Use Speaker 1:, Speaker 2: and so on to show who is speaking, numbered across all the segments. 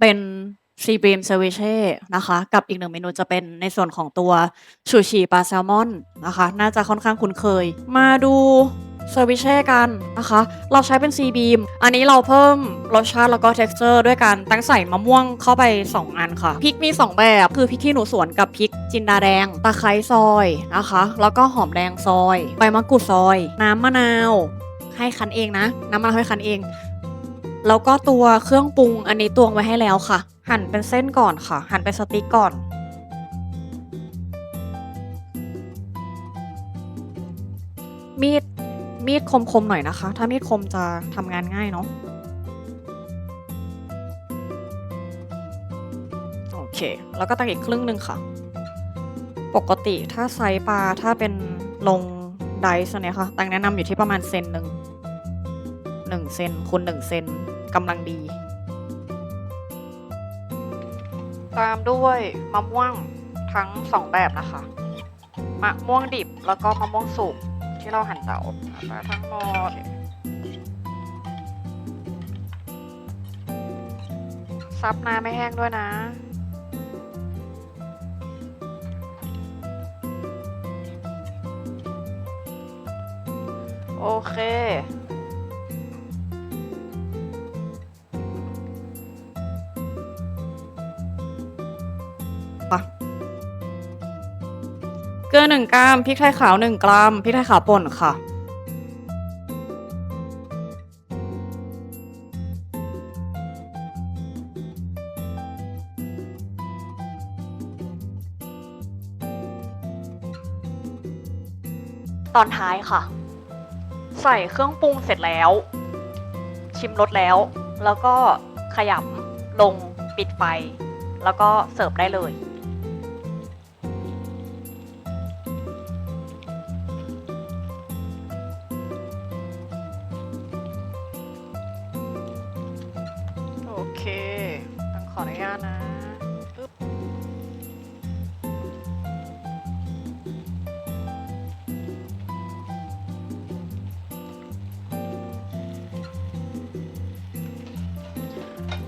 Speaker 1: เป็นซีบีมเซเวเช่นะคะ กับอีกหนึ่งเมนูจะเป็นในส่วนของตัวชูชีปลาแซลมอนนะคะ น่าจะค่อนข้างคุ้นเคย มาดูเซอร์วิเช่กันนะคะ เราใช้เป็นซีบีมอันนี้เราเพิ่มรสชาติแล้วก็ t e x t อร์ด้วยการตั้งใส่มะม่วงเข้าไป 2 อันค่ะ พริกมี 2 แบบ คือพริกขี้หนูสวนกับพริกจินดาแดง ตะไคร้ซอยนะคะ แล้วก็หอมแดงซอย ใบมะกรูดซอย น้ำมะนาว ให้คั้นเองนะ น้ำมะนาวให้คั้นเอง แล้วก็ตัวเครื่องปรุงอันนี้ตวงไว้ให้แล้วค่ะ หั่นเป็นเส้นก่อนค่ะ หั่นเป็นสติ๊กก่อน มีดมีดคมๆหน่อยนะคะ ถ้ามีดคมจะทำงานง่ายเนาะโอเค แล้วก็ตักอีกครึ่งหนึ่งค่ะ ปกติถ้าไซส์ปลาถ้าเป็นลงไดส์เนี่ยค่ะตังแนะนำอยู่ที่ประมาณเซนหนึ่ง หนึ่งเซนคูณหนึ่งเซนกำลังดี ตามด้วยมะม่วงทั้งสองแบบนะคะมะม่วงดิบแล้วก็มะม่วงสุกที่เราหั่นเตามาทั้งหมดซับน้ำไม่แห้งด้วยนะ โอเค เกลือหนึ่งกรัมพริกไทยขาวหนึ่งกรัมพริกไทยขาวป่นค่ะ ตอนท้ายค่ะ ใส่เครื่องปรุงเสร็จแล้ว ชิมรสแล้ว แล้วก็ขยำลงปิดไฟ แล้วก็เสิร์ฟได้เลย เคต้องขออนุญาตนะปึ๊บ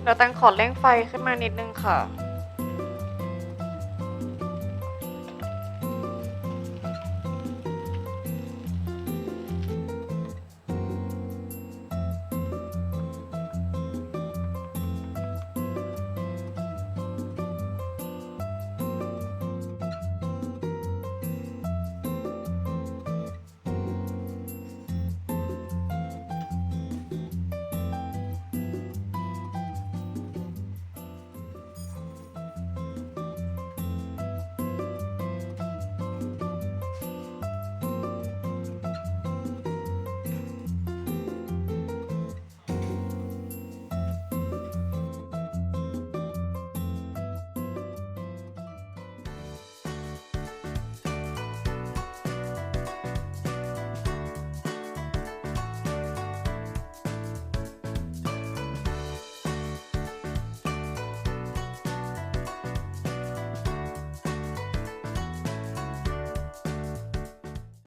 Speaker 1: เดี๋ยวตังขอเร่งไฟขึ้นมานิดนึงค่ะ